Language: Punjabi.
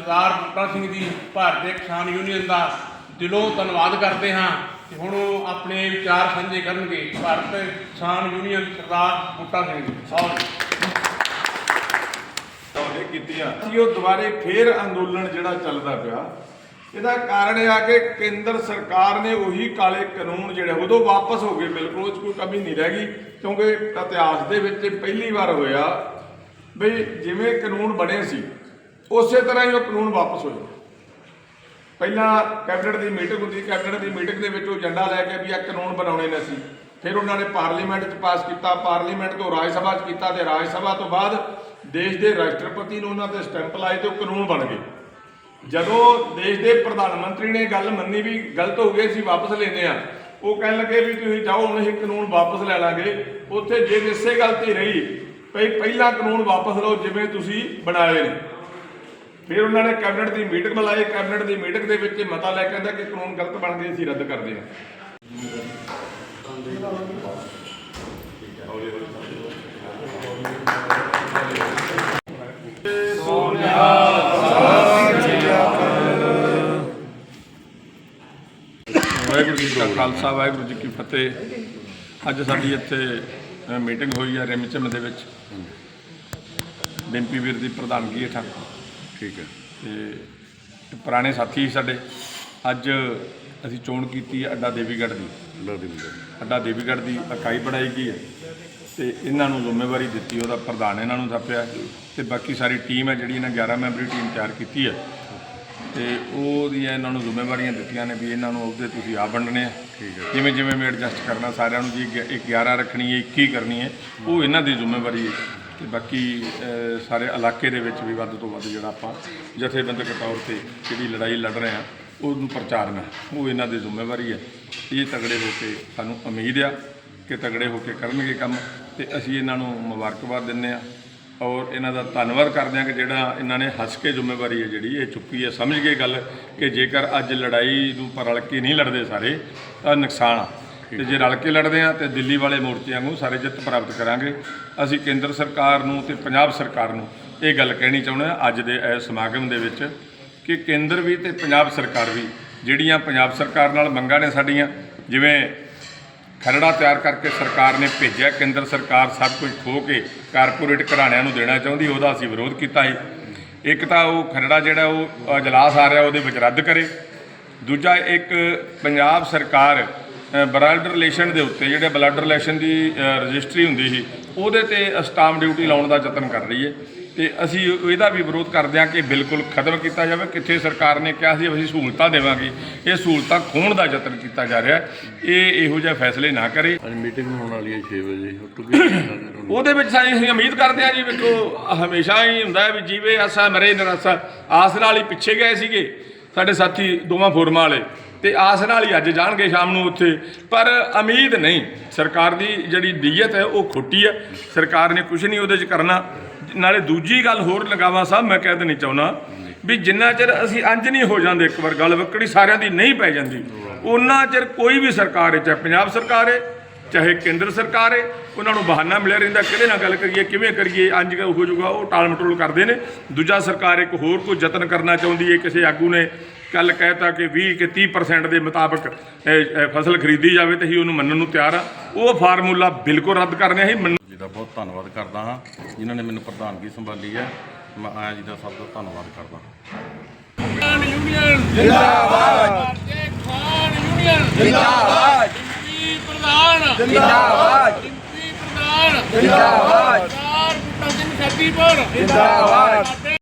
ਸਰਦਾਰ ਬੂਟਾ ਸਿੰਘ ਜੀ ਭਾਰਤੀ ਕਿਸਾਨ ਯੂਨੀਅਨ ਦਾ ਦਿਲੋਂ ਧੰਨਵਾਦ ਕਰਦੇ ਹਾਂ ਕਿ ਹੁਣ ਉਹ ਆਪਣੇ ਵਿਚਾਰ ਸਾਂਝੇ ਕਰਨਗੇ। ਭਾਰਤ ਕਿਸਾਨ ਯੂਨੀਅਨ ਸਰਦਾਰ ਬੂਟਾ ਸਿੰਘ ਜੀ। ਆਓ ਉਹਨੇ ਕੀਤੀਆਂ। ਸੀ ਉਹ ਦੁਬਾਰੇ ਫੇਰ ਅੰਦੋਲਨ ਜਿਹੜਾ ਚੱਲਦਾ ਪਿਆ, ਇਹਦਾ ਕਾਰਨ ਇਹ ਆ ਕਿ ਕੇਂਦਰ ਸਰਕਾਰ ਨੇ ਉਹੀ ਕਾਲੇ ਕਾਨੂੰਨ ਜਿਹੜੇ ਉਦੋਂ ਵਾਪਸ ਹੋ ਗਏ, ਬਿਲਕੁਲ ਉਹ 'ਚ ਕੋਈ ਕਮੀ ਨਹੀਂ ਰਹਿ ਗਈ, ਕਿਉਂਕਿ ਇਤਿਹਾਸ ਦੇ ਵਿੱਚ ਪਹਿਲੀ ਵਾਰ ਹੋਇਆ ਵੀ ਜਿਵੇਂ ਕਾਨੂੰਨ ਬਣੇ ਸੀ ਉਸੇ ਤਰ੍ਹਾਂ ਹੀ ਉਹ ਕਾਨੂੰਨ ਵਾਪਸ ਹੋਏ ਪਹਿਲਾਂ ਕੈਬਨਿਟ ਦੀ ਮੀਟਿੰਗ ਹੁੰਦੀ ਕੈਬਨਿਟ ਦੀ ਮੀਟਿੰਗ ਦੇ ਵਿੱਚ ਉਹ ਏਜੰਡਾ ਲੈ ਕੇ ਵੀ ਇਹ ਕਾਨੂੰਨ ਬਣਾਉਣੇ ਨੇ ਸੀ ਫਿਰ ਉਹਨਾਂ ਨੇ ਪਾਰਲੀਮੈਂਟ 'ਚ ਪਾਸ ਕੀਤਾ, ਪਾਰਲੀਮੈਂਟ ਤੋਂ ਰਾਜ ਸਭਾ 'ਚ ਕੀਤਾ ਤੇ ਰਾਜ ਸਭਾ ਤੋਂ ਬਾਅਦ ਦੇਸ਼ ਦੇ ਰਾਸ਼ਟਰਪਤੀ ਨੂੰ ਉਹਨਾਂ ਤੇ ਸਟੈਂਪ ਲਾਏ ਤੇ ਉਹ ਕਾਨੂੰਨ ਬਣ ਗਏ। ਜਦੋਂ ਦੇਸ਼ ਦੇ ਪ੍ਰਧਾਨ ਮੰਤਰੀ ਨੇ ਗੱਲ ਮੰਨੀ ਵੀ ਗਲਤ ਹੋ ਗਈ ਸੀ ਵਾਪਸ ਲੈਨੇ ਆ ਉਹ ਕਹਿਣ ਲੱਗੇ ਵੀ ਤੁਸੀਂ ਜਾਓ, ਹੁਣ ਅਸੀਂ ਕਾਨੂੰਨ ਵਾਪਸ ਲੈ ਲਾਂਗੇ। ਉੱਥੇ ਜੇ ਇਸੇ ਗੱਲ ਤੇ ਰਹੀ, ਭਈ ਪਹਿਲਾ ਕਾਨੂੰਨ ਵਾਪਸ ਲਓ, ਜਿਵੇਂ ਤੁਸੀਂ ਬਣਾਏ ਨੇ। ਫਿਰ ਉਹਨਾਂ ਨੇ ਕੈਬਨਿਟ ਦੀ ਮੀਟਿੰਗ ਬੁਲਾਈ ਕੈਬਨਿਟ ਦੀ ਮੀਟਿੰਗ ਦੇ ਵਿੱਚ ਇਹ ਮਤਾ ਲੈ ਕੇ ਆਂਦਾ ਕਿ ਕਾਨੂੰਨ ਗਲਤ ਬਣ ਗਏ, ਅਸੀਂ ਰੱਦ ਕਰਦੇ ਹਾਂ। ਵਾਹਿਗੁਰੂ ਜੀ ਕਾ ਖਾਲਸਾ, ਵਾਹਿਗੁਰੂ ਜੀ ਕੀ ਫਤਿਹ। ਅੱਜ ਸਾਡੀ ਇੱਥੇ ਮੀਟਿੰਗ ਹੋਈ ਹੈ ਰਿਮਚਮ ਦੇ ਵਿੱਚ। ਡਿੰਪੀ ਵੀਰ ਦੀ ਪ੍ਰਧਾਨਗੀ ਹੇਠਾਂ। ਠੀਕ ਹੈ। ਤੇ ਪੁਰਾਣੇ ਸਾਥੀ ਸੀ ਸਾਡੇ। ਅੱਜ ਅਸੀਂ ਚੋਣ ਕੀਤੀ ਹੈ ਅੱਡਾ ਦੇਵੀਗੜ੍ਹ ਦੀ। ਅੱਲਾ ਦੀ ਮਿਹਰ ਅੱਡਾ ਦੇਵੀਗੜ੍ਹ ਦੀ ਇਕਾਈ ਬਣਾਈ ਗਈ ਹੈ। ਤੇ ਇਹਨਾਂ ਨੂੰ ਜ਼ਿੰਮੇਵਾਰੀ ਦਿੱਤੀ ਉਹਦਾ ਪ੍ਰਧਾਨ ਇਹਨਾਂ ਨੂੰ ਥਾਪਿਆ। ਤੇ ਬਾਕੀ ਸਾਰੀ ਟੀਮ ਹੈ ਜਿਹੜੀ ਇਹਨਾਂ 11 ਮੈਂਬਰੀ ਟੀਮ ਤਿਆਰ ਕੀਤੀ ਹੈ। ਤੇ ਉਹਦੀਆਂ ਇਹਨਾਂ ਨੂੰ ਜ਼ਿੰਮੇਵਾਰੀਆਂ ਦਿੱਤੀਆਂ ਨੇ ਵੀ ਇਹਨਾਂ ਨੂੰ ਉਹਦੇ ਤੁਸੀਂ ਆ ਵੰਡਣੇ ਆ। ਜਿਵੇਂ ਜਿਵੇਂ ਵੀ ਐਡਜਸਟ ਕਰਨਾ ਸਾਰਿਆਂ ਨੂੰ ਜੀ ਇੱਕ 11 ਰੱਖਣੀ ਹੈ 21 ਕਰਨੀ ਹੈ। ਉਹ ਇਹਨਾਂ ਦੀ ਜ਼ਿੰਮੇਵਾਰੀ ਹੈ। ਤੇ ਬਾਕੀ ਸਾਰੇ ਇਲਾਕੇ ਦੇ ਵਿੱਚ ਵੀ ਵੱਧ ਤੋਂ ਵੱਧ ਜਿਹੜਾ ਆਪਾਂ ਜਥੇਬੰਦਕ ਤੌਰ ਤੇ ਜਿਹੜੀ ਲੜਾਈ ਲੜ ਰਹੇ ਆ ਉਹਨੂੰ ਪ੍ਰਚਾਰਨਾ ਉਹ ਇਹਨਾਂ ਦੀ ਜ਼ਿੰਮੇਵਾਰੀ ਹੈ। ਇਹ ਤਗੜੇ ਹੋ ਕੇ ਸਾਨੂੰ ਉਮੀਦ ਆ ਕਿ ਤਗੜੇ ਹੋ ਕੇ ਕਰਨਗੇ ਕੰਮ ਤੇ ਅਸੀਂ ਇਹਨਾਂ ਨੂੰ ਮੁਬਾਰਕਬਾਦ ਦਿੰਦੇ ਆ ਔਰ ਇਹਨਾਂ ਦਾ ਧੰਨਵਾਦ ਕਰਦੇ ਹਾਂ ਕਿ ਜਿਹੜਾ ਇਹਨਾਂ ਨੇ ਹੱਸ ਕੇ ਜ਼ਿੰਮੇਵਾਰੀ ਹੈ ਜਿਹੜੀ, ਇਹ ਚੁੱਕੀ ਹੈ। ਸਮਝ ਗਏ ਗੱਲ ਕਿ ਜੇਕਰ ਅੱਜ ਲੜਾਈ ਨੂੰ ਪਰ ਕੇ ਨਹੀਂ ਲੜਦੇ ਸਾਰੇ, ਤਾਂ ਨੁਕਸਾਨ ਆ। ਤੇ ਜੇ ਰਲ ਕੇ ਲੜਦੇ ਆ ਤੇ ਦਿੱਲੀ ਵਾਲੇ ਮੋਰਚੇ ਵਾਂਗੂ ਸਾਰੇ ਜਿੱਤ ਪ੍ਰਾਪਤ ਕਰਾਂਗੇ। ਅਸੀਂ ਕੇਂਦਰ ਸਰਕਾਰ ਨੂੰ ਤੇ ਪੰਜਾਬ ਸਰਕਾਰ ਨੂੰ ਇਹ ਗੱਲ ਕਹਿਣੀ ਚਾਹੁੰਦੇ ਹਾਂ ਅੱਜ ਦੇ ਇਸ ਸਮਾਗਮ ਦੇ ਵਿੱਚ ਕਿ ਕੇਂਦਰ ਵੀ ਤੇ ਪੰਜਾਬ ਸਰਕਾਰ ਵੀ ਜਿਹੜੀਆਂ ਪੰਜਾਬ ਸਰਕਾਰ ਨਾਲ ਮੰਗਾਂ ਨੇ ਸਾਡੀਆਂ, ਜਿਵੇਂ ਖਰੜਾ ਤਿਆਰ ਕਰਕੇ ਸਰਕਾਰ ਨੇ ਭੇਜਿਆ, ਕੇਂਦਰ ਸਰਕਾਰ ਸਭ ਕੁਝ ਖੋ ਕੇ ਕਾਰਪੋਰੇਟ ਘਰਾਣਿਆਂ ਨੂੰ ਦੇਣਾ ਚਾਹੁੰਦੀ, ਉਹਦਾ ਅਸੀਂ ਵਿਰੋਧ ਕੀਤਾ ਸੀ ਇੱਕ ਤਾਂ ਉਹ ਖਰੜਾ ਜਿਹੜਾ ਉਹ ਅਜਲਾਸ ਆ ਰਿਹਾ, ਉਹਦੇ ਵਿੱਚ ਰੱਦ ਕਰੇ। ਦੂਜਾ ਇੱਕ ਪੰਜਾਬ ਸਰਕਾਰ ਬਲੱਡ ਰਿਲੇਸ਼ਨ ਦੇ ਉੱਤੇ ਜਿਹੜੇ ਬਲੱਡ ਰਿਲੇਸ਼ਨ ਦੀ ਰਜਿਸਟਰੀ ਹੁੰਦੀ ਸੀ ਉਹਦੇ ਤੇ ਸਟਾਮ ਡਿਊਟੀ ਲਾਉਣ ਦਾ ਯਤਨ ਕਰ ਰਹੀ ਹੈ। ਤੇ ਅਸੀਂ ਇਹਦਾ ਵੀ ਵਿਰੋਧ ਕਰਦੇ ਹਾਂ ਕਿ ਬਿਲਕੁਲ ਖਤਮ ਕੀਤਾ ਜਾਵੇ ਕਿੱਥੇ ਸਰਕਾਰ ਨੇ ਕਿਹਾ ਸੀ ਅਸੀਂ ਸਹੂਲਤਾਂ ਦੇਵਾਂਗੇ। ਇਹ ਸਹੂਲਤਾਂ ਖੋਣ ਦਾ ਯਤਨ ਕੀਤਾ ਜਾ ਰਿਹਾ ਇਹ ਇਹੋ ਜਿਹੇ ਫੈਸਲੇ ਨਾ ਕਰੇ। ਅੱਜ ਮੀਟਿੰਗ ਹੋਣ ਵਾਲੀ ਹੈ 6 ਵਜੇ ਉਹਦੇ ਵਿੱਚ ਅਸੀਂ ਉਮੀਦ ਕਰਦੇ ਹਾਂ ਜੀ ਵੇਖੋ ਹਮੇਸ਼ਾ ਹੀ ਹੁੰਦਾ ਹੈ ਵੀ ਜੀਵੇ ਆਸਾ ਮਰੇ ਨਿਰਾਸਾ। ਆਸ ਨਾਲ ਹੀ ਪਿੱਛੇ ਗਏ ਸੀਗੇ। ਸਾਡੇ ਸਾਥੀ ਦੋਵਾਂ ਫੋਰਮਾਂ ਵਾਲੇ ਤੇ ਆਸ ਨਾਲ ਹੀ ਅੱਜ ਜਾਣਗੇ ਸ਼ਾਮ ਨੂੰ ਉੱਥੇ। ਪਰ ਉਮੀਦ ਨਹੀਂ, ਸਰਕਾਰ ਦੀ ਜਿਹੜੀ ਨੀਅਤ ਹੈ ਉਹ ਖੋਟੀ ਹੈ। ਸਰਕਾਰ ਨੇ ਕੁਝ ਨਹੀਂ ਉਹਦੇ 'ਚ ਕਰਨਾ। ਨਾਲੇ ਦੂਜੀ ਗੱਲ ਹੋਰ ਲਗਾਵਾ ਸਾਹਿਬ, ਮੈਂ ਕਹਿ ਦੇਣੀ ਚਾਹੁੰਦਾ ਵੀ ਜਿੰਨਾ ਚਿਰ ਅਸੀਂ ਅੰਜ ਨਹੀਂ ਹੋ ਜਾਂਦੇ, ਇੱਕ ਵਾਰ ਗੱਲ ਵਕੜੀ ਸਾਰਿਆਂ ਦੀ ਨਹੀਂ ਪੈ ਜਾਂਦੀ, ਉਹਨਾਂ ਚਿਰ ਕੋਈ ਵੀ ਸਰਕਾਰ ਹੈ। ਚਾਹੇ ਪੰਜਾਬ ਸਰਕਾਰ ਹੈ ਚਾਹੇ ਕੇਂਦਰ ਸਰਕਾਰ ਹੈ ਉਹਨਾਂ ਨੂੰ ਬਹਾਨਾ ਮਿਲਿਆ ਰਹਿੰਦਾ ਕਿਹਦੇ ਨਾਲ ਗੱਲ ਕਰੀਏ ਕਿਵੇਂ ਕਰੀਏ ਅੰਜ ਹੋ ਜਾਊਗਾ ਉਹ ਟਾਲ ਮਟੋਲ ਕਰਦੇ ਨੇ। ਦੂਜਾ ਸਰਕਾਰ ਇੱਕ ਹੋਰ ਕੋਈ ਯਤਨ ਕਰਨਾ ਚਾਹੁੰਦੀ ਹੈ ਕਿਸੇ ਆਗੂ ਨੇ ਕੱਲ ਕਹਿਤਾ ਕਿ 20 ਕਿ 30% ਦੇ ਮੁਤਾਬਕ ਫਸਲ ਖਰੀਦੀ ਜਾਵੇ ਤੇ ਹੀ ਉਹਨੂੰ ਮੰਨਣ ਨੂੰ ਤਿਆਰ ਆ। ਉਹ ਫਾਰਮੂਲਾ ਬਿਲਕੁਲ ਰੱਦ ਕਰਨੇ ਹੀ ਜੀ ਦਾ ਬਹੁਤ ਧੰਨਵਾਦ ਕਰਦਾ ਹਾਂ ਜਿਨ੍ਹਾਂ ਨੇ ਮੈਨੂੰ ਪ੍ਰਧਾਨਗੀ ਸੰਭਾਲੀ ਹੈ। ਮੈਂ ਆਇਆ ਜੀ ਦਾ ਸਭ ਦਾ ਧੰਨਵਾਦ ਕਰਦਾ ਕਿਸਾਨ ਯੂਨੀਅਨ ਜਿੰਦਾਬਾਦ! ਜਿੰਦਾਬਾਦ! ਪ੍ਰਧਾਨ ਜਿੰਦਾਬਾਦ